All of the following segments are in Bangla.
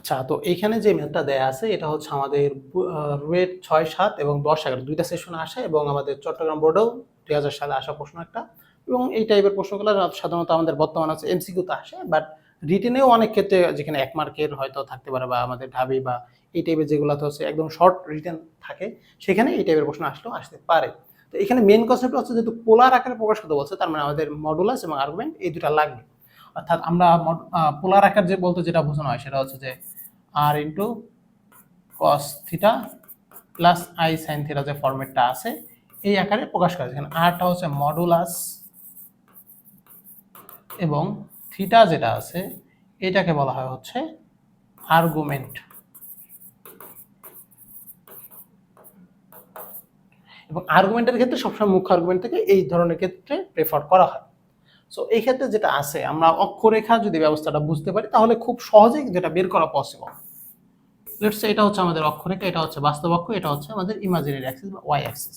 আচ্ছা তো এইখানে যে ম্যাথটা দেয়া আছে, এটা হচ্ছে আমাদের রুয়েট ছয় সাত এবং দশ এগারো। দুইটা সেশনে আসে এবং আমাদের চট্টগ্রাম বোর্ডেও দুই হাজার সালে আসা প্রশ্ন একটা। এবং এই টাইপের প্রশ্নগুলো সাধারণত আমাদের বর্তমানে আছে এমসিকিউতে আসে বাট রিটেনেও অনেক ক্ষেত্রে যেখানে এক মার্কের হয়তো থাকতে পারে বা আমাদের ঢাবি বা এই টাইপের যেগুলোতে হচ্ছে একদম শর্ট রিটেন থাকে, সেখানে এই টাইপের প্রশ্ন আসলেও আসতে পারে। তো এখানে মেন কনসেপ্ট হচ্ছে যেহেতু পোলার আকারে প্রকাশ করতে বলছে, তার মানে আমাদের মডুলাস এবং আর্গুমেন্ট এই দুটা লাগবে। অর্থাৎ আমরা পোলার আকার যে বলতে যেটা বোঝানো হয়, সেটা হচ্ছে যে আর into cos theta plus i sine theta যে ফরম্যাটটা আছে, এই আকারে প্রকাশ করা যায় এখানে আরটা হচ্ছে মডুলাস এবং থিটা যেটা আছে, এটাকে বলা হয় হচ্ছে আর্গুমেন্ট এবং আর্গুমেন্টের ক্ষেত্রে সবসময় মুখ্য আর্গুমেন্ট থেকে এই ধরনের ক্ষেত্রে প্রেফার করা হয়। সো এই ক্ষেত্রে যেটা আছে, আমরা অক্ষরেখা যদি ব্যবস্থাটা বুঝতে পারি, তাহলে খুব সহজেই যেটা বের করা পসিবল লেটস এটা হচ্ছে আমাদের অক্ষরেখা এটা হচ্ছে বাস্তব অক্ষ এটা হচ্ছে আমাদের ইমাজিনারি অ্যাক্সিস বা ওয়াই অ্যাক্সিস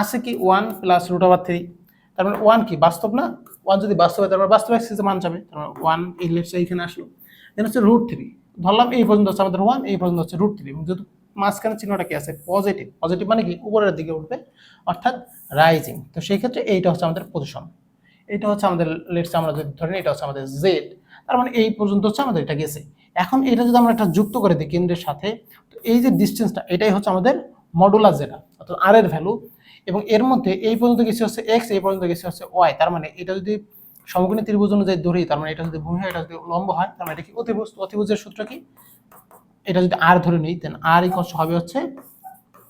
আছে কি one plus root over three তার মানে ওয়ান কি, বাস্তব না? ওয়ান যদি বাস্তব হয় তারপর বাস্তব অ্যাক্সিসে মান যাবে। তার মানে ওয়ান এই লেটস এইখানে আসলো। দেন হচ্ছে রুট থ্রি ধরলাম এই পর্যন্ত হচ্ছে আমাদের ওয়ান এই পর্যন্ত হচ্ছে রুট থ্রি এবং যেহেতু মাঝখানে চিহ্নটা কি আছে? পজিটিভ পজিটিভ মানে কি? উপরের দিকে উঠবে, অর্থাৎ রাইজিং তো সেই ক্ষেত্রে এইটা হচ্ছে আমাদের পজিশন এটা হচ্ছে আমাদের লেটস আমরা যদি ধরেন এটা হচ্ছে আমাদের জেড তার মানে এই পর্যন্ত হচ্ছে আমাদের, এটা গেছে। এখন এটা যদি আমরা একটা যুক্ত করে দিই কেন্দ্রের সাথে, তো এই যে ডিস্টেন্সটা এটাই হচ্ছে আমাদের মডুলার যেটা, অর্থাৎ আর এর ভ্যালু এবং এর মধ্যে এই পর্যন্ত গেছে হচ্ছে এক্স এই পর্যন্ত গেছে হচ্ছে ওয়াই তার মানে এটা যদি সমকোণী ত্রিভুজ অনুযায়ী ধরি, তার মানে এটা যদি ভূমি হয়, এটা যদি লম্ব হয়, তার মানে এটা কি অতিভুজ অতিভুজের সূত্র কি? এটা যদি আর ধরে নিই দেন আর ইকস হবে হচ্ছে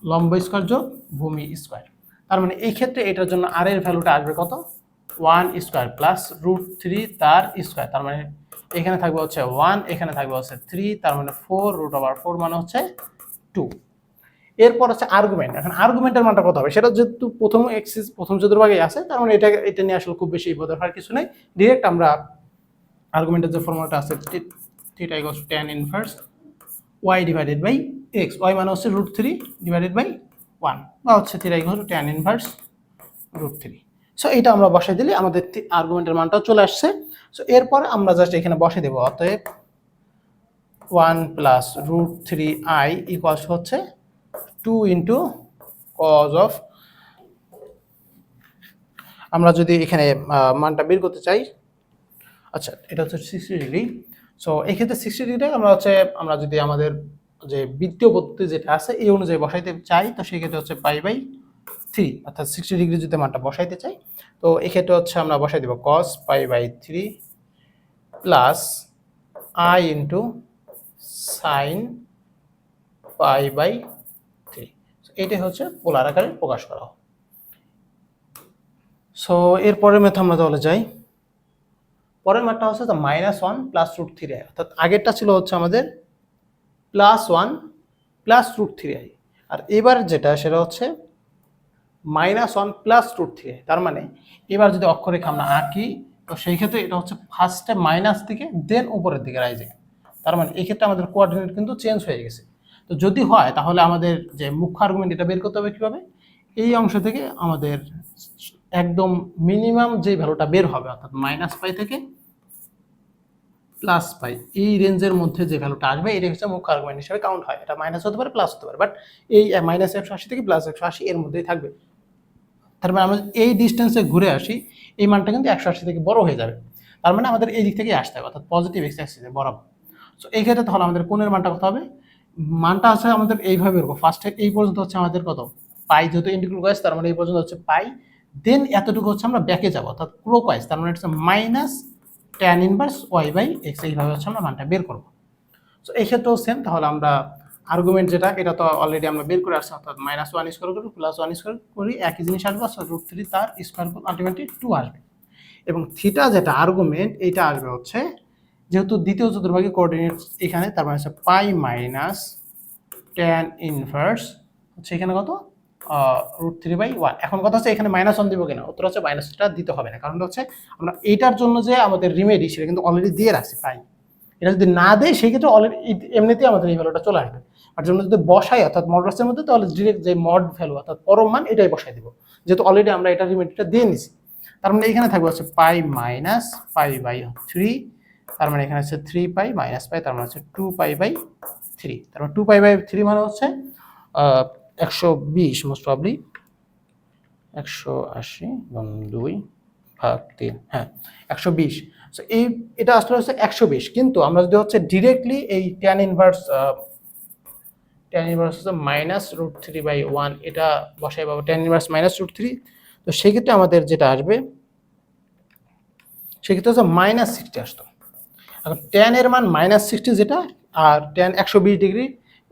লম্ব স্কোয়ার যোগ ভূমি স্কোয়ার তার মানে এই ক্ষেত্রে এটার জন্য আর এর ভ্যালুটা আসবে কত? One square plus root three তার স্কোয়ার তার মানে এখানে থাকবে হচ্ছে ওয়ান এখানে থাকবে হচ্ছে থ্রি তার মানে ফোর রুট ওভার ফোর মানে হচ্ছে টু এরপর হচ্ছে আর্গুমেন্ট এখন আর্গুমেন্টের মানটা কত হবে? সেটা যেহেতু প্রথম এক্সিস প্রথম চতুর্ভাগে আছে, তার মানে এটা এটা নিয়ে আসলে খুব বেশি বোধ হওয়ার কিছু নেই। ডিরেক্ট আমরা আর্গুমেন্টের যে ফর্মুলাটা আছে theta equals tan inverse Y divided by X Y মানে হচ্ছে root three divided by one বা হচ্ছে theta equals tan inverse root three so এটা আমরা বসাই দিলে আমাদের আর্গুমেন্টের মানটাও চলে আসছে। সো এরপরে আমরা জাস্ট এখানে বসে দেবো। অতএব one plus root three i equals হচ্ছে টু ইন্টু কজ অফ আমরা যদি এখানে মানটা বের করতে চাই আচ্ছা এটা হচ্ছে সিক্সটি ডিগ্রি সো এক্ষেত্রে সিক্সটি ডিগ্রি আমরা হচ্ছে, আমরা যদি আমাদের যে বৃত্তীয় পদ্ধতি যেটা আছে, এই অনুযায়ী বসাইতে চাই, তো সেক্ষেত্রে হচ্ছে পাই বাই থ্রি অর্থাৎ সিক্সটি ডিগ্রি যদি মানটা বসাইতে চাই, তো এক্ষেত্রে হচ্ছে আমরা বসাই দেবো cos pi by three plus i into sine pi by three এটাই হচ্ছে পোলার আকারে প্রকাশ করা হয় সো এরপরের মেথড আমরা তাহলে যাই। পরের মাঠটা হচ্ছে minus one plus root three i অর্থাৎ আগেরটা ছিল হচ্ছে আমাদের plus one plus root three i আর এবার যেটা, সেটা হচ্ছে minus one plus root three তার মানে এবার যদি অক্ষরেখা আমরা আঁকি, তো সেই ক্ষেত্রে এটা হচ্ছে ফার্স্টে মাইনাস দিকে দেন উপরের দিকে রাইজিং তার মানে এই ক্ষেত্রে আমাদের কোঅর্ডিনেট কিন্তু চেঞ্জ হয়ে গেছে। তো যদি হয়, তাহলে আমাদের যে মুখ্য আর্গুমেন্ট এটা বের করতে হবে কীভাবে? এই অংশ থেকে আমাদের একদম মিনিমাম যে ভ্যালুটা বের হবে, অর্থাৎ মাইনাস পাই থেকে প্লাস পাই এই রেঞ্জের মধ্যে যে ভ্যালুটা আসবে এটা হচ্ছে মুখ্য আর্গুমেন্ট হিসেবে কাউন্ট হয়। এটা মাইনাস হতে পারে প্লাস হতে পারে। বাট এই মাইনাস একশো আশি থেকে প্লাস একশো আশি এর মধ্যেই থাকবে। তার মানে আমরা এই ডিস্টেন্সে ঘুরে আসি, এই মানটা কিন্তু একশো আশি থেকে বড় হয়ে যাবে। তার মানে আমাদের এই দিক থেকেই আসতে হবে, অর্থাৎ পজিটিভ এক্স অ্যাক্সিসে বরাবর। সো এই ক্ষেত্রে তাহলে আমাদের কোণের মানটা কত হবে? মানটা আছে আমাদের এইভাবে এরকম। ফার্স্টে এই পর্যন্ত হচ্ছে আমাদের কত? পাই যেহেতু ইন্টিগ্রাল কয়েস তার মানে এই পর্যন্ত হচ্ছে পাই। দেন এতটুকু হচ্ছে আমরা ব্যাকে যাব, অর্থাৎ ক্লোকওয়াইজ তার মানে হচ্ছে minus tan inverse Y by X এইভাবে হচ্ছে আমরা মানটা বের করব। সো এই ক্ষেত্রেও সেম তাহলে আমরা আর্গুমেন্ট যেটা, এটা তো অলরেডি আমরা বের করে আসছি, অর্থাৎ মাইনাস ওয়ান স্কোয়ার করি প্লাস ওয়ান স্কোয়ার করি, একই জিনিস আসবে, অর্থাৎ রুট থ্রি তার স্কোয়ার আলটিমেটলি টু আসবে। এবং থিটা যেটা আর্গুমেন্ট এটা আসবে হচ্ছে, যেহেতু দ্বিতীয় চতুর্ভাগে কোঅর্ডিনেট এখানে, তার মানে হচ্ছে পাই মাইনাস ট্যান ইনভার্স হচ্ছে এখানে কত? রুট থ্রি বাই ওয়ান এখন কথা হচ্ছে এখানে মাইনাস ওয়ান দিব কিনা? উত্তর হচ্ছে মাইনাসটা দিতে হবে না। কারণ হচ্ছে, আমরা এইটার জন্য যে আমাদের রিমেডি সেটা কিন্তু অলরেডি দিয়ে রাখছি পাই এটা যদি না দেয়, সেই ক্ষেত্রে অলরেডি এমনিতেই আমাদের এই ভ্যালুটা চলে আসবে। আর জন্য যদি বসাই, অর্থাৎ মডরাসের মধ্যে, তাহলে ডিরেক্ট যে মড ভ্যালু অর্থাৎ পরম মান, এটাই বসাই দিব। যেহেতু অলরেডি আমরা এটা রিমেডিটা দিয়ে নিছি। তার মানে এখানে থাকবে হচ্ছে pi minus pi by three তার মানে এখানে হচ্ছে থ্রি পাই মাইনাস পাই তার মানে হচ্ছে টু পাই বাই থ্রি তার মানে টু পাই বাই থ্রি মানে হচ্ছে একশো বিশ মোস্ট প্রবলি একশো আশি দুই ভাগ তিন হ্যাঁ একশো বিশ। সো এই, এটা আসলে হচ্ছে একশো বিশ। কিন্তু আমরা যদি হচ্ছে ডিরেক্টলি এই ট্যান ইনভার্স ট্যান ইনভার্স হচ্ছে minus root three by one এটা বসাই পাবো tan inverse minus root three তো সেক্ষেত্রে আমাদের যেটা আসবে, সেক্ষেত্রে হচ্ছে মাইনাস সিক্সটি আসতো। এখন ট্যান এর মান মাইনাস সিক্সটি যেটা, আর ট্যান একশো বিশ ডিগ্রি,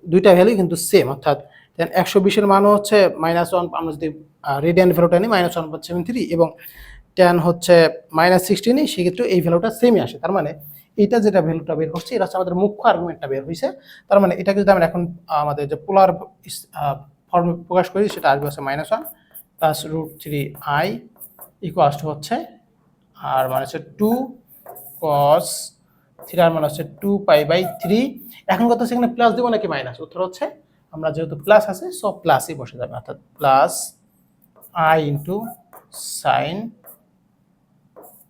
দুইটা ভ্যালু কিন্তু সেম অর্থাৎ ট্যান একশো বিশের মানও হচ্ছে মাইনাস ওয়ান আমরা যদি রেডিয়ান ভ্যালুটা নিই minus one point seven three এবং ট্যান হচ্ছে মাইনাস সিক্সটি নিই সেক্ষেত্রে এই ভ্যালুটা সেমই আসে। তার মানে এইটা যেটা ভ্যালুটা বের হচ্ছে এটা হচ্ছে আমাদের মুখ্য আর্গুমেন্টটা বের হয়েছে তার মানে এটাকে যদি আমরা এখন, আমাদের যে পোলার ফর্মে প্রকাশ করি, সেটা আসবে হচ্ছে minus one plus root three i equals to হচ্ছে আর মানে হচ্ছে টু কস থ্রি আর মানে হচ্ছে টু পাই বাই থ্রি এখন কথা হচ্ছে এখানে প্লাস দেবো নাকি মাইনাস উত্তর হচ্ছে আমরা যেহেতু প্লাস আছে সব প্লাসই বসে যাবে, অর্থাৎ plus i into sine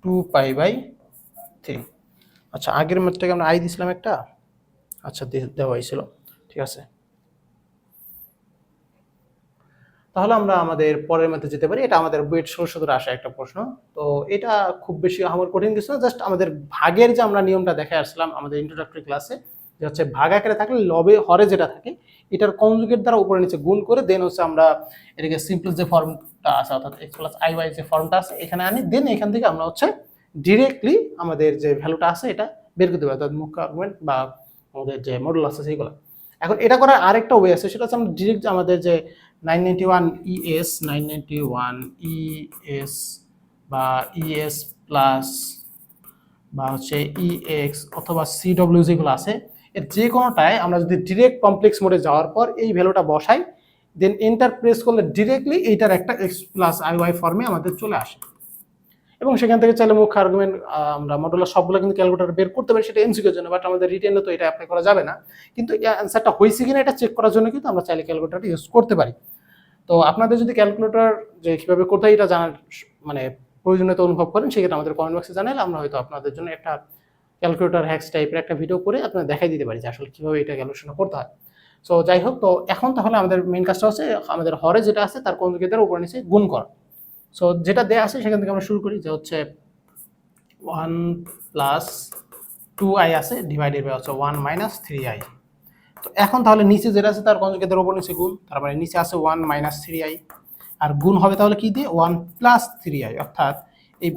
two pi by three আচ্ছা আগের ম্যাথটাকে আমরা আই দিছিলাম একটা? আচ্ছা দেওয়া হয়েছিল। ঠিক আছে। তাহলে আমরা আমাদের পরের ম্যাথে যেতে পারি। এটা আমাদের বুয়েট ষোলো সতেরো আসা একটা প্রশ্ন। তো এটা খুব বেশি আমার কঠিন কিছু না জাস্ট আমাদের ভাগের যে আমরা নিয়মটা দেখে আসলাম আমাদের ইন্ট্রোডাক্টরি ক্লাসে যে হচ্ছে ভাগ আকারে থাকলে লবে, হরে যেটা থাকে, এটার কনজুগেট দ্বারা উপরে নিচে গুণ করে দেন হচ্ছে আমরা এটাকে সিম্পল যে ফর্মটা আছে, অর্থাৎ এক্স প্লাস আই ওয়াই যে ফর্মটা আছে, এখানে আনি দেন এখান থেকে আমরা হচ্ছে ডিরেক্টলি আমাদের যে ভ্যালুটা আছে, এটা বের করতে পারি অর্থাৎ মুখ্য আর্গুমেন্ট বা আমাদের যে মডেল আছে, সেইগুলো। এখন এটা করার আরেকটা ওয়ে আছে, সেটা হচ্ছে আমরা ডিরেক্ট আমাদের যে nine ninety one ES nine ninety one ES বা ইএস প্লাস বা হচ্ছে ইএক্স অথবা সিডব্লিউ যেগুলো আছে। এর যে কোনোটায় আমরা যদি ডিরেক্ট কমপ্লেক্স মোডে যাওয়ার পর এই ভ্যালুটা বসাই দেন এন্টার প্রেস করলে ডিরেক্টলি এইটার একটা এক্স প্লাস আই ওয়াই ফর্মে আমাদের চলে আসে। এবং সেখান থেকে চাইলে মুখ্য আর্গুমেন্ট আমরা মডুলার সবগুলো কিন্তু ক্যালকুলেটার বের করতে পারি, সেটা এমসিকিউর জন্য বাট আমাদের রিটেনে তো এটা অ্যাপ্লাই করা যাবে না। কিন্তু অ্যান্সারটা হয়েছে কিনা এটা চেক করার জন্য কিন্তু আমরা চাইলে ক্যালকুলেটারটা ইউজ করতে পারি। তো আপনাদের যদি ক্যালকুলেটার যে কীভাবে কোথায় এটা জানার মানে প্রয়োজনীয়তা অনুভব করেন, সেক্ষেত্রে আমাদের কমেন্ট বক্সে জানালে আমরা হয়তো আপনাদের জন্য একটা ক্যালকুলেটার হ্যাক্স টাইপের একটা ভিডিও করে আপনারা দেখাই দিতে পারি যে আসলে কীভাবে এটা ক্যালকুলেশন করতে হয়। সো যাই হোক, তো এখন তাহলে আমাদের মেইন কাজটা হচ্ছে, আমাদের হরে যেটা আছে তার কনজুগেটের উপরে নিচে গুণ করা। সো যেটা দেয়া আছে, সেখান থেকে আমরা শুরু করি যে হচ্ছে ওয়ান প্লাস টু আই আছে ডিভাইডেড বাই হচ্ছে ওয়ান মাইনাস থ্রি আই তো এখন তাহলে নিচে যেটা আছে, তার কনজুগেটের উপর নিচে গুণ তার মানে নিচে আছে ওয়ান মাইনাস থ্রি আই আর গুণ হবে তাহলে কি দিয়ে? ওয়ান প্লাস থ্রি আই অর্থাৎ এই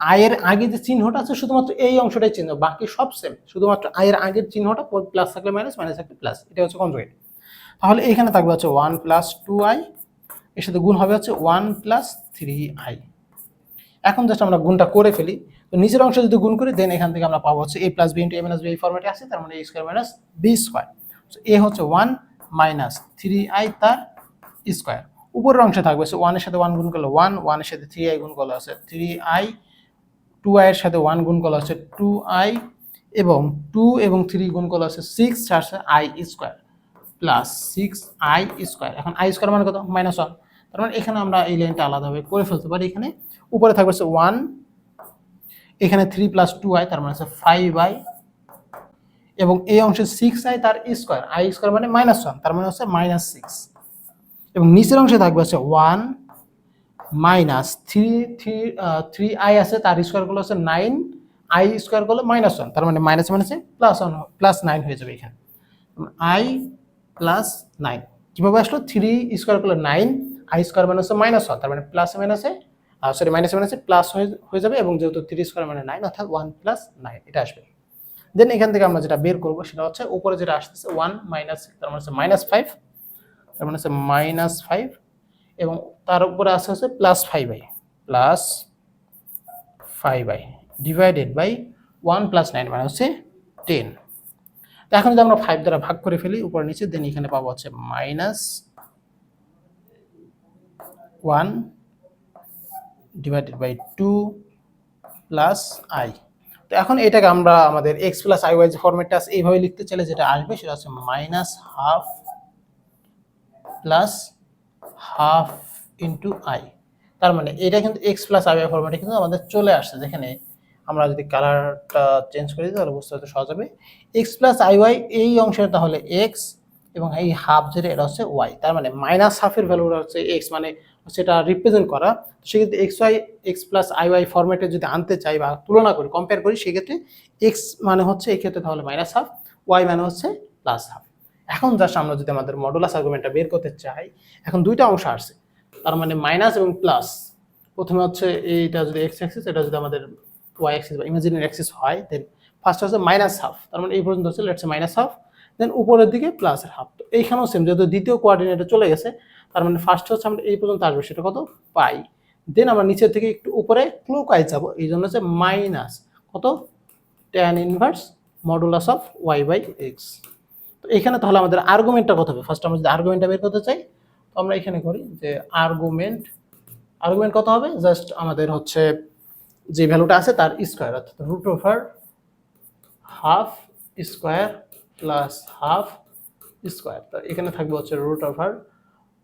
আয়ের আগে যে চিহ্নটা আছে, শুধুমাত্র এই অংশটাই চিহ্ন, বাকি সব সেম শুধুমাত্র আয়ের আগের চিহ্নটা প্লাস থাকলে মাইনাস মাইনাস থাকলে প্লাস এটা হচ্ছে কনজুগেট তাহলে এখানে থাকবে হচ্ছে ওয়ান প্লাস টু আই এর সাথে গুণ হবে হচ্ছে ওয়ান প্লাস থ্রি আই এখন জাস্ট আমরা গুণটা করে ফেলি। তো নিচের অংশ যদি গুণ করি দেন এখান থেকে আমরা পাবো হচ্ছে a plus b into a minus b এই ফর্মেটে আছে তার মানে a square minus b square a হচ্ছে ওয়ান মাইনাস থ্রি আই তার স্কোয়ার উপরের অংশে থাকবে সো ওয়ানের সাথে ওয়ান গুণ করলে ওয়ান ওয়ানের সাথে থ্রি আই গুণ করলে হচ্ছে থ্রি আই টু আইয়ের সাথে ওয়ান গুণ করলে হচ্ছে টু আই এবং টু এবং থ্রি গুণ করলে হচ্ছে সিক্স চারশো i square plus six i square এখন আই স্কোয়ার মানে কত? মাইনাস ওয়ান তার মানে এখানে আমরা এই লাইনটা আলাদাভাবে করে ফেলতে পারি। এখানে উপরে থাকবে হচ্ছে ওয়ান এখানে থ্রি প্লাস টু আই তার মানে হচ্ছে ফাইভ আই এবং এই অংশে সিক্স আই তার স্কোয়ার আই স্কোয়ার মানে মাইনাস ওয়ান তার মানে হচ্ছে মাইনাস সিক্স এবং নিচের অংশে থাকবে হচ্ছে one minus three three three i আছে, তার স্কোয়ার হচ্ছে নাইন আই স্কোয়ার করলে মাইনাস ওয়ান তার মানে মাইনাস মাইনাসে প্লাস ওয়ান প্লাস নাইন হয়ে যাবে এখানে। আই প্লাস নাইন কীভাবে আসলো? থ্রি স্কোয়ার করলে নাইন আই স্কোয়ার মানে হচ্ছে মাইনাস ওয়ান তার মানে প্লাস মাইনাসে সরি মাইনাস মাইনাসে প্লাস হয়ে হয়ে যাবে এবং যেহেতু থ্রি স্কোয়ার মানে নাইন অর্থাৎ ওয়ান প্লাস নাইন এটা আসবে। দেন এখান থেকে আমরা যেটা বের করব সেটা হচ্ছে উপরে যেটা আসতেছে ওয়ান মাইনাস তার মানে হচ্ছে মাইনাস ফাইভ তার মানে হচ্ছে মাইনাস ফাইভ এবং তার উপরে আসতে হচ্ছে plus five i plus five i divided by one plus nine মানে হচ্ছে টেন এখন যদি আমরা ফাইভ দ্বারা ভাগ করে ফেলি, উপরে নিচে দেন এখানে পাবো হচ্ছে minus one divided by two plus i তো এখন এটাকে আমরা আমাদের এক্স প্লাস আই ওয়াই যে ফর্মেটটা আছে, এইভাবে লিখতে চাইলে যেটা আসবে সেটা হচ্ছে minus half plus half into i তার মানে এটা কিন্তু এক্স প্লাস আই ওয়াই ফর্মেটে কিন্তু আমাদের চলে আসছে। যেখানে আমরা যদি কালারটা চেঞ্জ করে দিই, তাহলে বুঝতে হতে সহজ হবে। এক্স প্লাস আই ওয়াই এই অংশের তাহলে এক্স এবং এই হাফ যেটা, এটা হচ্ছে ওয়াই তার মানে মাইনাস হাফের ভ্যালুটা হচ্ছে এক্স মানে সেটা রিপ্রেজেন্ট করা সেক্ষেত্রে x y x plus i y ফরম্যাটে যদি আনতে চাই বা তুলনা করি কম্পেয়ার করি, সেক্ষেত্রে এক্স মানে হচ্ছে এই ক্ষেত্রে তাহলে মাইনাস হাফ ওয়াই মানে হচ্ছে প্লাস হাফ এখন জাস্ট আমরা যদি আমাদের মডুলাস আর্গুমেন্টটা বের করতে চাই, এখন দুইটা অংশ আসছে, তার মানে মাইনাস এবং প্লাস প্রথমে হচ্ছে এইটা যদি এক্স অ্যাক্সিস এটা যদি আমাদের ওয়াই অ্যাক্সিস বা ইমাজিনারি অ্যাক্সিস হয় দেন ফার্স্ট হচ্ছে মাইনাস হাফ তার মানে এই পর্যন্ত হচ্ছে লেটস মাইনাস হাফ দেন উপরের দিকে প্লাসের হাফ তো এইখানেও সেম যেহেতু দ্বিতীয় কোয়ার্ডিনেটে চলে গেছে, তার মানে ফার্স্ট হচ্ছে আমরা এই পর্যন্ত আসবে, সেটা কত? পাই। দেন আমরা নিচের থেকে একটু উপরে ক্লোকাইজ যাব, এই জন্য হচ্ছে মাইনাস কত? Tan inverse modulus of y by x তো এখানে তাহলে আমাদের আর্গুমেন্টটা কত হবে? ফার্স্ট আমরা যদি আর্গুমেন্টটা বের করতে চাই, তো আমরা এখানে করি যে আর্গুমেন্ট আর্গুমেন্ট কত হবে? জাস্ট আমাদের হচ্ছে যে ভ্যালুটা আছে তার স্কোয়ার অর্থাৎ root over half square plus half square তো এখানে থাকবে হচ্ছে root over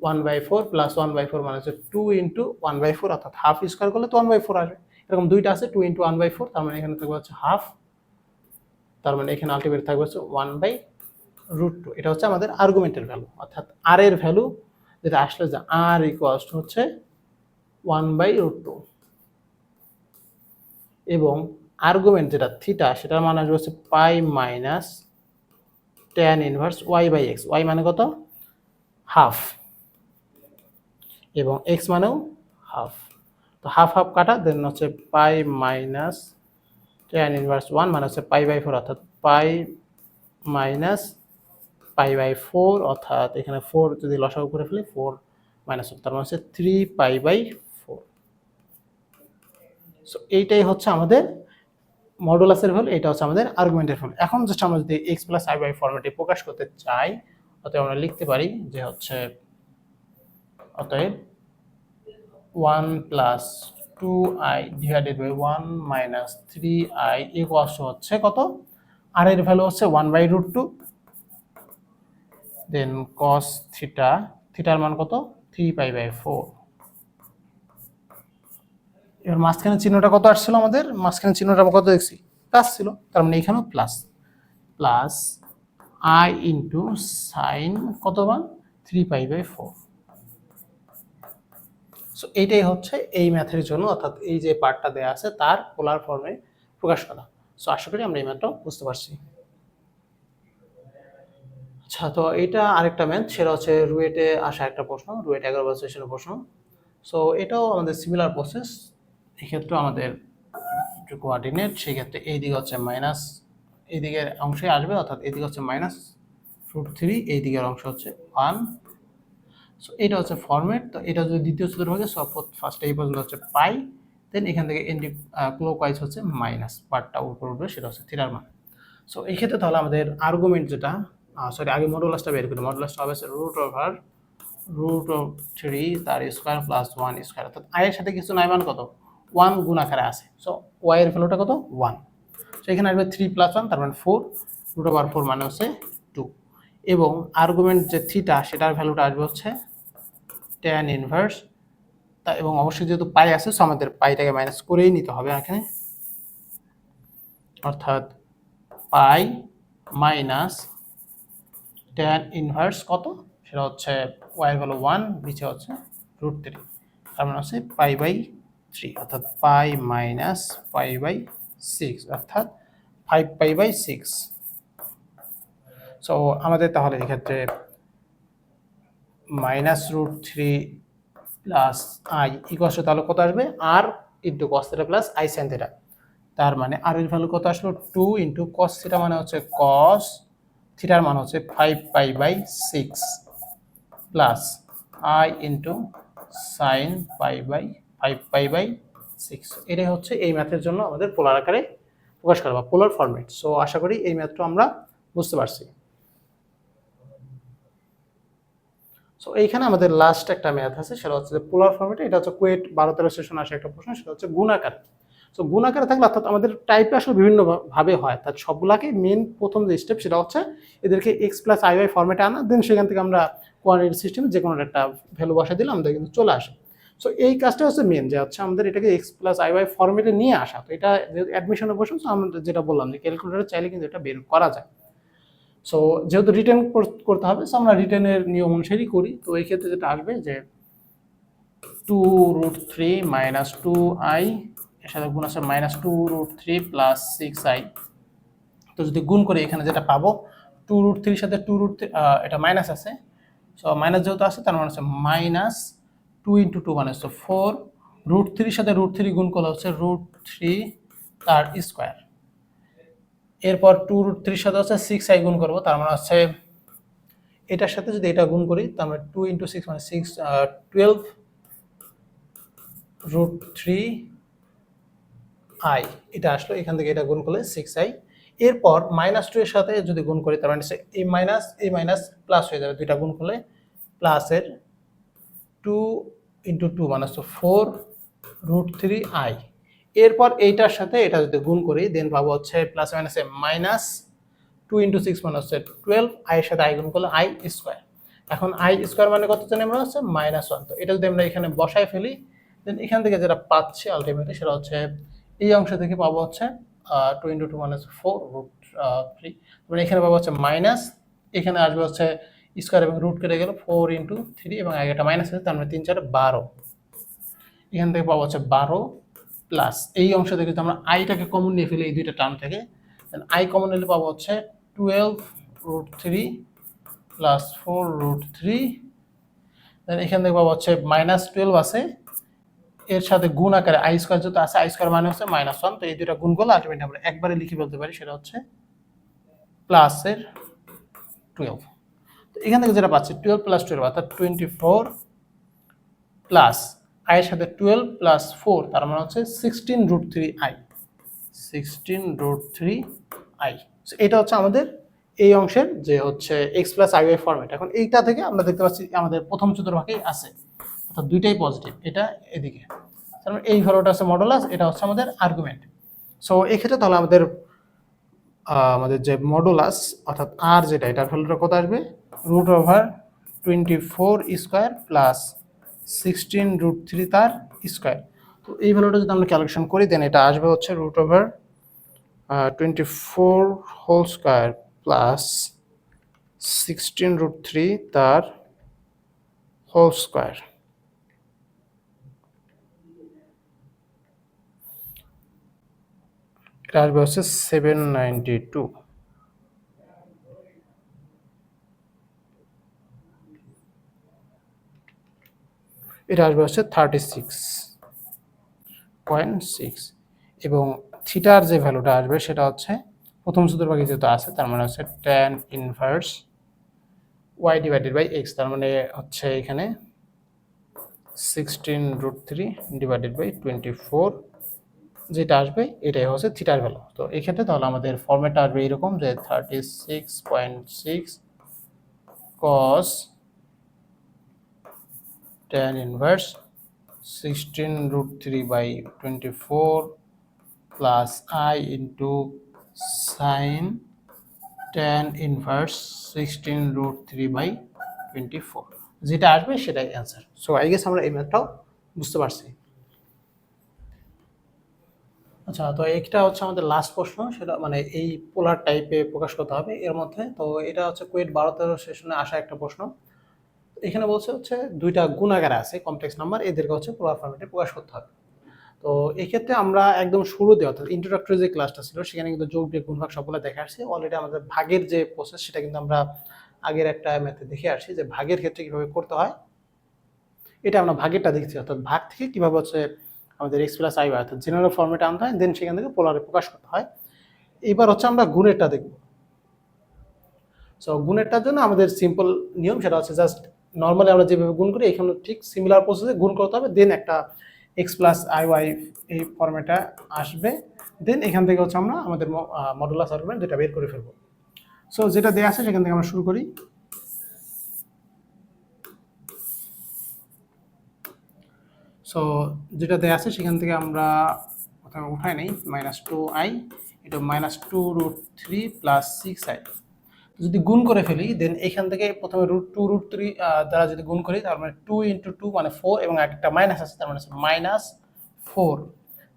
one by four plus one by four মানে হচ্ছে two into one by four অর্থাৎ হাফ স্কোয়ার করলে তো ওয়ান বাই ফোর আসবে এরকম দুইটা আছে two into one by four তার মানে এখানে থাকবে হচ্ছে হাফ তার মানে এখানে আলটিমেট থাকবে হচ্ছে ওয়ান বাই রুট টু এটা হচ্ছে আমাদের আর্গুমেন্টের ভ্যালু অর্থাৎ আর এর ভ্যালু যেটা আসলে যে আর ইকুয়ালস হচ্ছে ওয়ান বাই রুট টু এবং আর্গুমেন্ট যেটা থিটা সেটার মানে হচ্ছে pi minus tan inverse y by x y মানে কত? হাফ এবং এক্স মানেও হাফ তো হাফ হাফ কাটা দেন হচ্ছে pi minus tan inverse one মানে হচ্ছে পাই বাই ফোর অর্থাৎ pi minus pi by four অর্থাৎ এখানে ফোর যদি লসাগু করে ফেলি ফোর মাইনাস তার মানে হচ্ছে three pi by four so এইটাই হচ্ছে আমাদের মডুলাসের ভ্যালু এটা হচ্ছে আমাদের আর্গুমেন্টের ভ্যালু এখন জাস্ট আমরা যদি এক্স প্লাস আই বাই ফর্মেটে প্রকাশ করতে চাই, অতএব আমরা লিখতে পারি যে হচ্ছে অতএব one plus two i divided by one minus three i equals হচ্ছে কত? আর এর ভ্যালু হচ্ছে one by root two then cos theta থিটার মান কত? থ্রি পাই বাই ফোর এবার মাঝখানে চিহ্নটা কত আসছিল আমাদের? মাঝখানে চিহ্নটা আমরা কত দেখছি? প্লাস ছিল তার মানে এখানেও plus plus i into sine কত মান? Three pi by four so এইটাই হচ্ছে এই ম্যাথের জন্য, অর্থাৎ এই যে পার্টটা দেওয়া আছে, তার পোলার ফর্মে প্রকাশ করা। সো আশা করি আমরা এই ম্যাথটা বুঝতে পারছি। আচ্ছা তো এটা আরেকটা ম্যাথ সেটা হচ্ছে রুয়েটে আসা একটা প্রশ্ন, রুয়েট এগারো বছর প্রশ্ন। সো এটাও আমাদের সিমিলার প্রসেস এক্ষেত্রে আমাদের যে কোয়ার্ডিনেট সেক্ষেত্রে এই দিকে হচ্ছে মাইনাস এই দিকের অংশে আসবে, অর্থাৎ এই দিকে হচ্ছে মাইনাস রুট থ্রি এই দিকের অংশ হচ্ছে ওয়ান সো এটা হচ্ছে ফরম্যাট তো এটা যদি দ্বিতীয় চতুর্ভাগে সব ফার্স্ট এই পর্যন্ত হচ্ছে পাই দেন এখান থেকে এন্টি ক্লোকওয়াইজ হচ্ছে মাইনাস পার্টটা উপর উঠবে, সেটা হচ্ছে থ্রিটার মান। সো এই ক্ষেত্রে তাহলে আমাদের আর্গুমেন্ট যেটা সরি আগে মডুলাসটা বের করি। মডুলাসটা হবে root over root of three তার স্কোয়ার প্লাস ওয়ান স্কোয়ার অর্থাৎ আয়ের সাথে কিছু নাই মান কত? ওয়ান গুণ আকারে আছে। সো ওয়াই এর ভ্যালুটা কত? ওয়ান সো এখানে আসবে থ্রি প্লাস ওয়ান তার মানে ফোর রুট ওভার ফোর মানে হচ্ছে টু এবং আর্গুমেন্ট যে থ্রিটা সেটার ভ্যালুটা আসবে হচ্ছে ট্যান ইনভার্স তা, এবং অবশ্যই যেহেতু পাই আছে সো আমাদের পাইটাকে মাইনাস করেই নিতে হবে এখানে। অর্থাৎ পাই মাইনাস ট্যান ইনভার্স কত? সেটা হচ্ছে ওয়াই ভ্যালু ওয়ান নিচে হচ্ছে রুট থ্রি তার মানে হচ্ছে পাই বাই থ্রি অর্থাৎ pi minus pi by six অর্থাৎ five pi by six so আমাদের তাহলে এক্ষেত্রে minus root three plus i equals তাহলে কত আসবে? R into cos theta plus i sine theta তার মানে আর এর ভ্যালু কত আসলো? টু ইন্টু কস থিটা মানে হচ্ছে কস থিটার মান হচ্ছে five pi by six plus i into sine pi by five pi by six এটাই হচ্ছে এই ম্যাথের জন্য আমাদের পোলার আকারে প্রকাশ করা বা পোলার ফরম্যাট সো আশা করি এই ম্যাথটা আমরা বুঝতে পারছি। সো এইখানে আমাদের লাস্ট একটা ম্যাথ আছে, সেটা হচ্ছে যে পোলার ফরম্যাটে এটা হচ্ছে কুয়েট বারো তেরো সেশন আসে একটা প্রশ্ন, সেটা হচ্ছে গুণাকার সো গুণাকারে থাকলে অর্থাৎ আমাদের টাইপে আসলে বিভিন্ন ভা- ভাবে হয়। তার সবগুলাকে মেন প্রথম যে স্টেপ সেটা হচ্ছে এদেরকে এক্স প্লাস আই ওয়াই ফর্মেটে আনা দেন সেখান থেকে আমরা কোয়ান্টিটি সিস্টেমে যে কোনো একটা ভ্যালু বসা দিলে আমাদের কিন্তু চলে আসে। সো এই কাজটা হচ্ছে মেন যে হচ্ছে আমাদের এটাকে এক্স প্লাস আই ওয়াই ফর্মেটে নিয়ে আসা। তো এটা অ্যাডমিশনে বসে আমরা যেটা বললাম যে ক্যালকুলেটার চাইলে কিন্তু এটা বের করা যায়। সো যেহেতু রিটার্ন করতে হবে সো আমরা রিটার্নের নিয়ম অনুসারেই করি। তো এই ক্ষেত্রে যেটা আসবে যে two root three minus two i এর সাথে গুণ আছে minus two root three plus six i তো যদি গুণ করি এখানে যেটা পাবো টু রুট থ্রির সাথে টু রুট এটা মাইনাস আছে। সো মাইনাস যেহেতু আছে, তার মানে হচ্ছে মাইনাস টু ইন্টু টু মানে হচ্ছে ফোর রুট থ্রির সাথে রুট থ্রি গুণ করলে হচ্ছে রুট থ্রি তার স্কোয়ার এরপর টু রুট থ্রির সাথে হচ্ছে সিক্স আই গুণ করব, তার মানে হচ্ছে এটার সাথে যদি এটা গুণ করি, তার মানে টু ইন্টু সিক্স মানে six twelve root three i এটা আসলো, এখান থেকে এটা গুণ করলে সিক্স আই এরপর মাইনাস টু এর সাথে যদি গুণ করি, তার মানে এই মাইনাস এই মাইনাস প্লাস হয়ে যাবে, দুইটা গুণ করলে প্লাসের টু ইন্টু টু মানে হচ্ছে ফোর রুট থ্রি আই এরপর এইটার সাথে এটা যদি গুণ করি দেন পাবো হচ্ছে প্লাস মাইনাসে মাইনাস টু ইন্টু সিক্স মানে হচ্ছে টুয়েলভ আইয়ের সাথে আই গুণ করলে আই স্কোয়ার এখন আই স্কোয়ার মানে কত জানি আমরা হচ্ছে মাইনাস ওয়ান তো এটা যদি আমরা এখানে বসায় ফেলি দেন এখান থেকে যেটা পাচ্ছি আলটিমেটলি সেটা হচ্ছে এই অংশ থেকে পাবো হচ্ছে two into two minus four root three মানে এখানে পাবো হচ্ছে মাইনাস এখানে আসবে হচ্ছে স্কোয়ার এবং রুট কেটে গেল ফোর ইন্টু থ্রি এবং আগেটা মাইনাস আছে, তার মানে তিন চার বারো। এখান থেকে পাবো হচ্ছে বারো প্লাস এই অংশ থেকে যদি আমরা আইটাকে কমন নিয়ে ফেলি, এই দুইটা টার্ম থেকে আই কমন নিলে পাবো হচ্ছে twelve root three plus four root three then এখান থেকে পাবো হচ্ছে মাইনাস টুয়েলভ আছে। এর সাথে গুণ আকারে আই স্কোয়ার যত আছে আই স্কোয়ার মানে হচ্ছে মাইনাস ওয়ান তো এই দুইটা গুণ করলে আলটিমেটলি আমরা একবারে লিখে বলতে পারি, সেটা হচ্ছে প্লাসের টুয়েলভ এখান থেকে যেটা পাচ্ছি টুয়েলভ প্লাস টুয়েলভ অর্থাৎ টোয়েন্টি ফোর প্লাস আয়ের সাথে টুয়েলভ প্লাস ফোর তার মানে হচ্ছে sixteen root three i sixteen root three i এটা হচ্ছে আমাদের এই অংশের যে হচ্ছে x plus i y format এখন এইটা থেকে আমরা দেখতে পাচ্ছি আমাদের প্রথম চতুর্ভাগেই আছে। অর্থাৎ দুইটাই পজিটিভ এটা এদিকে। তার মানে এই ভ্যালুটা হচ্ছে মডুলাস এটা হচ্ছে আমাদের আর্গুমেন্ট সো এক্ষেত্রে তাহলে আমাদের আমাদের যে মডুলাস অর্থাৎ আর যেটা, এটার ভ্যালুটা কত আসবে? Root over twenty four square plus sixteen root three তার স্কোয়ার তো এই ভ্যালুটা যদি আমরা ক্যালকুলেশন করি দেন এটা আসবে হচ্ছে root over twenty four whole square plus sixteen root three তার হোল স্কোয়ার এটা আসবে হচ্ছে সেভেন নাইনটি টু এটা আসবে হচ্ছে থার্টি সিক্স পয়েন্ট সিক্স এবং থিটার যে ভ্যালুটা আসবে সেটা হচ্ছে প্রথম চতুর্ভাগে যেহেতু আছে, তার মানে হচ্ছে tan inverse y divided by x তার মানে হচ্ছে এখানে sixteen root three divided by twenty four যেটা আসবে, এটাই হচ্ছে থিটার ভ্যালু তো এক্ষেত্রে তাহলে আমাদের ফর্মেটটা আসবে এরকম যে thirty six point six cos tan inverse 16 root 3 by 24 plus i into sin tan inverse 16 root 3 by 24 যেটা আসবে সেটাই অ্যান্সার সো আই গেস আমরা এই ম্যাথটাও বুঝতে পারছি। আচ্ছা তো একটা হচ্ছে আমাদের লাস্ট প্রশ্ন। সেটা মানে এই পোলার টাইপে প্রকাশ করতে হবে। এর মধ্যে তো এটা হচ্ছে কুয়েট বারো তেরো সেশনে আসা একটা প্রশ্ন। এখানে বলছে হচ্ছে দুইটা গুণাগার আছে কমপ্লেক্স নাম্বার এদেরকে হচ্ছে পোলার ফর্মেটে প্রকাশ করতে হবে। তো এক্ষেত্রে আমরা একদম শুরুতে অর্থাৎ ইন্ট্রোডাক্টরি যে ক্লাসটা ছিল, সেখানে কিন্তু যোগ, বিয়োগ, গুণভাগ সবগুলো দেখে আসছি। অলরেডি আমাদের ভাগের যে প্রসেস সেটা কিন্তু আমরা আগের একটা ম্যাথে দেখে আসছি যে ভাগের ক্ষেত্রে কীভাবে করতে হয়। এটা আমরা ভাগেরটা দেখছি, অর্থাৎ ভাগ থেকে কীভাবে হচ্ছে আমাদের এক্স প্লাস আই অর্থাৎ জেনারেল ফর্মেটে আনতে হয় দেন সেখান থেকে পোলারে প্রকাশ করতে হয়। এবার হচ্ছে আমরা গুণেরটা দেখব। সো গুণেরটার জন্য আমাদের সিম্পল নিয়ম সেটা হচ্ছে জাস্ট নর্মালি আমরা যেভাবে গুণ করি, এখানে ঠিক সিমিলার প্রসেসে গুণ করতে হবে দেন একটা এক্স প্লাস আই ওয়াই এই ফর্মেটটা আসবে। দেন এখান থেকে হচ্ছে আমরা আমাদের মডুলাস আর্গুমেন্ট যেটা বের করে ফেলব। সো যেটা দেওয়া আছে সেখান থেকে আমরা শুরু করি। সো যেটা দেওয়া আছে সেখান থেকে আমরা প্রথমে উঠাই নেই মাইনাস টু আই এটা minus two root three plus six i যদি গুণ করে ফেলি দেন এখান থেকে প্রথমে রুট টু রুট থ্রি দ্বারা যদি গুণ করি, তার মানে টু ইন্টু টু মানে ফোর এবং একটা মাইনাস আছে, তার মানে minus four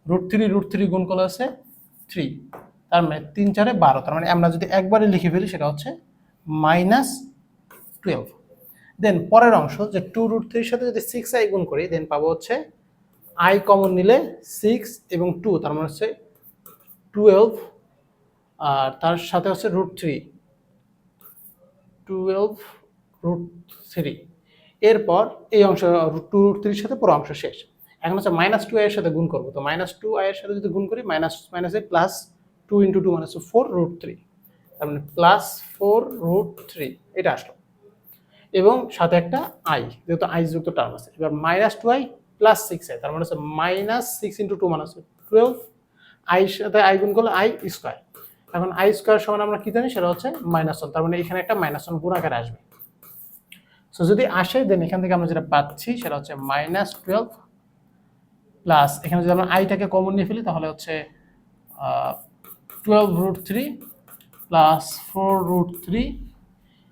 root three root three গুণ করলে হচ্ছে থ্রি তার মানে তিন চারে বারো, তার মানে আমরা যদি একবারে লিখে ফেলি, সেটা হচ্ছে মাইনাস টুয়েলভ দেন পরের অংশ, যে টু রুট থ্রির সাথে যদি সিক্স আই গুণ করি দেন পাবো হচ্ছে আই কমন নিলে সিক্স এবং টু তার মানে হচ্ছে টুয়েলভ আর তার সাথে হচ্ছে root three twelve root three এরপর এই অংশ রুট টু রুট থ্রির সাথে পুরো অংশ শেষ। এখন হচ্ছে মাইনাস টু এর সাথে গুণ করব। তো মাইনাস টু এর সাথে যদি গুণ করি মাইনাস মাইনাসে প্লাস টু ইন্টু টু মানে ফোর রুট থ্রি তার মানে প্লাস ফোর রুট থ্রি এটা আসলো। এবং সাথে একটা আই যেহেতু আই যুক্ত টার্ম আছে। এবার minus two i plus six i তার মানে হচ্ছে মাইনাস সিক্স ইন্টু টু মানে টুয়েলভ আইর সাথে আই গুণ করলে আই স্কোয়ার এখন আই স্কোয়ার সমান আমরা কি জানি? সেটা হচ্ছে মাইনাস ওয়ান তার মানে এখানে একটা মাইনাস ওয়ান গুণ আকারে আসবে। সো যদি আসে দেন এখান থেকে আমরা যেটা পাচ্ছি, সেটা হচ্ছে মাইনাস টুয়েলভ প্লাস এখানে যদি আমরা আইটাকে কমন নিয়ে ফেলি, তাহলে হচ্ছে twelve root three plus four root three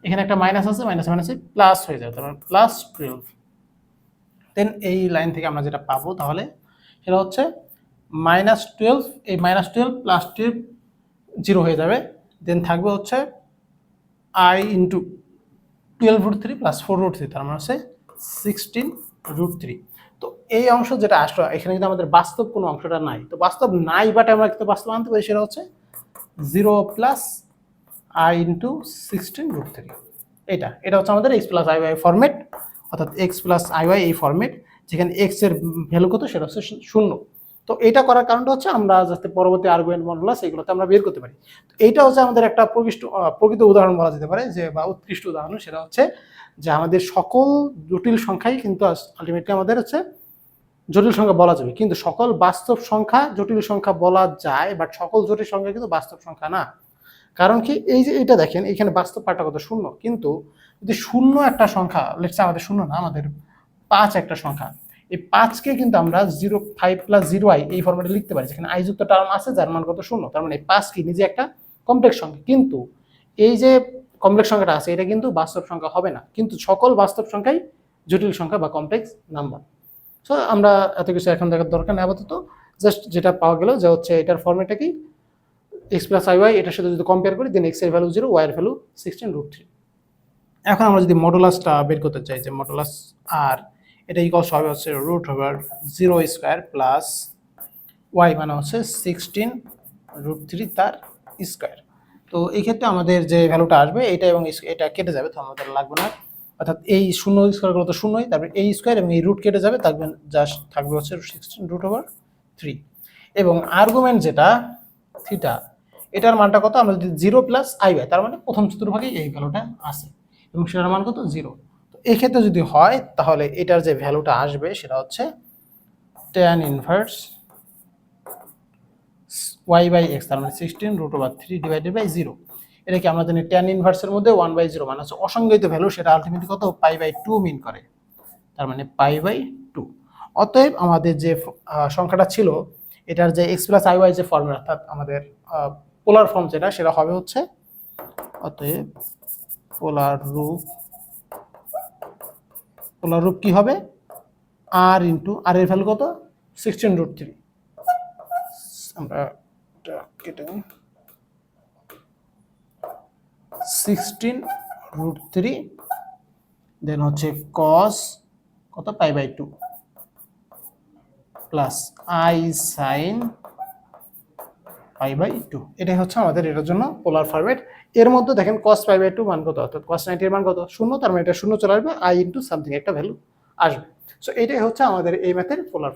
এখানে একটা মাইনাস আছে মাইনাস মাইনাসে প্লাস হয়ে যাবে, তার মানে প্লাস টুয়েলভ দেন এই লাইন থেকে আমরা যেটা পাবো, তাহলে সেটা হচ্ছে মাইনাস টুয়েলভ এই minus twelve plus twelve zero হয়ে যাবে। দেন থাকবে হচ্ছে i into twelve root three plus four root three তার মানে হচ্ছে সিক্সটিন রুট থ্রি তো এই অংশ যেটা আসলো, এখানে কিন্তু আমাদের বাস্তব কোনো অংশটা নাই। তো বাস্তব নাই বাট আমরা কিন্তু বাস্তব আনতে পারি, সেটা হচ্ছে zero plus i into sixteen root three এটা এটা হচ্ছে আমাদের x plus i y format অর্থাৎ এক্স প্লাস আই ওয়াই এই ফর্মেট যেখানে এক্সের ভ্যালু কত, সেটা হচ্ছে শূন্য। তো এটা করার কারণটা হচ্ছে আমরা যাতে পরবর্তী আর্গুমেন্ট মডুলাস এগুলোতে আমরা বের করতে পারি। তো এইটা হচ্ছে আমাদের একটা প্রকৃষ্ট প্রকৃত উদাহরণ বলা যেতে পারে যে, বা উৎকৃষ্ট উদাহরণ সেটা হচ্ছে যে আমাদের সকল জটিল সংখ্যাই কিন্তু আলটিমেটলি আমাদের হচ্ছে জটিল সংখ্যা বলা যাবে। কিন্তু সকল বাস্তব সংখ্যা জটিল সংখ্যা বলা যায় বাট সকল জটিল সংখ্যা কিন্তু বাস্তব সংখ্যা না। কারণ কি এই যে এটা দেখেন, এখানে বাস্তব পাঠটা শূন্য। কিন্তু যদি শূন্য একটা সংখ্যা লেটস আমাদের শূন্য না, আমাদের পাঁচ একটা সংখ্যা এই পাঁচকে কিন্তু আমরা zero five plus zero i এই ফর্মেটে লিখতে পারি, যেখানে আই যুক্ত টার্ম আছে, যার মান কত? শূন্য। তার মানে পাঁচ কি নিজে একটা কমপ্লেক্স সংখ্যা। কিন্তু এই যে কমপ্লেক্স সংখ্যাটা আছে, এটা কিন্তু বাস্তব সংখ্যা হবে না। কিন্তু সকল বাস্তব সংখ্যাই জটিল সংখ্যা বা কমপ্লেক্স নাম্বার সো আমরা এত কিছু এখন দেখার দরকার নেই আপাতত। জাস্ট যেটা পাওয়া গেল যে হচ্ছে এটার ফর্মেটটা কি? এক্স প্লাস আই ওয়াই এটার সাথে যদি কম্পেয়ার করি দেন এক্সের ভ্যালু জিরো ওয়াই এর ভ্যালু সিক্সটিন রুট থ্রি এখন আমরা যদি মডুলাসটা বের করতে চাই, যে মডুলাস আর এটা ইকলস হবে হচ্ছে root over zero square plus y মানে হচ্ছে সিক্সটিন রুট থ্রি তার স্কোয়ার তো এই ক্ষেত্রে আমাদের যে ভ্যালুটা আসবে, এটা এবং এটা কেটে যাবে, তো আমাদের লাগবে না। অর্থাৎ এই শূন্য স্কোয়ারগুলো তো শূন্যই, তারপরে এই স্কোয়ার এবং এই রুট কেটে যাবে থাকবে জাস্ট থাকবে হচ্ছে সিক্সটিন রুট ওভার থ্রি এবং আর্গুমেন্ট যেটা থিটা এটার মানটা কত? আমরা যদি জিরো প্লাস আই তার মানে প্রথম চতুর্ভাগে এই ভ্যালুটা আসে। এবং সেটার মান কত? জিরো তো এই ক্ষেত্রে যদি হয়, তাহলে এটার যে ভ্যালুটা আসবে সেটা হচ্ছে tan inverse y by x তার মানে sixteen root over three divided by zero এটা কি আমরা জানি ট্যান ইনভার্সের মধ্যে ওয়ান বাই জিরো মানে হচ্ছে অসংজ্ঞায়িত ভ্যালু সেটা আলটিমেটলি কত? পাই বাই টু মিন করে। তার মানে পাই বাই টু অতএব আমাদের যে সংখ্যাটা ছিল, এটার যে এক্স প্লাস আই ওয়াই যে ফর্মুলা অর্থাৎ আমাদের পোলার ফর্ম যেটা, সেটা হবে হচ্ছে, অতএব পোলার রূপ পোলার রূপ কি হবে? আর ইন্টু আর এর ভ্যালু কত? সিক্সটিন রুট থ্রি আমরা কেটে নিই। সিক্সটিন রুট থ্রি দেন হচ্ছে কস কত? Pi by two plus i sine pi by two এটাই হচ্ছে আমাদের এটার জন্য পোলার ফরম্যাট এর মধ্যে দেখেন কস পাই বাই টু মান কত? অর্থাৎ কস নাইনটির মান কত? শূন্য, তার মানে এটা শূন্য চলে আসবে আই ইন্টু সামথিং একটা ভ্যালু আসবে। সো এটাই হচ্ছে আমাদের এই ম্যাথের পোলার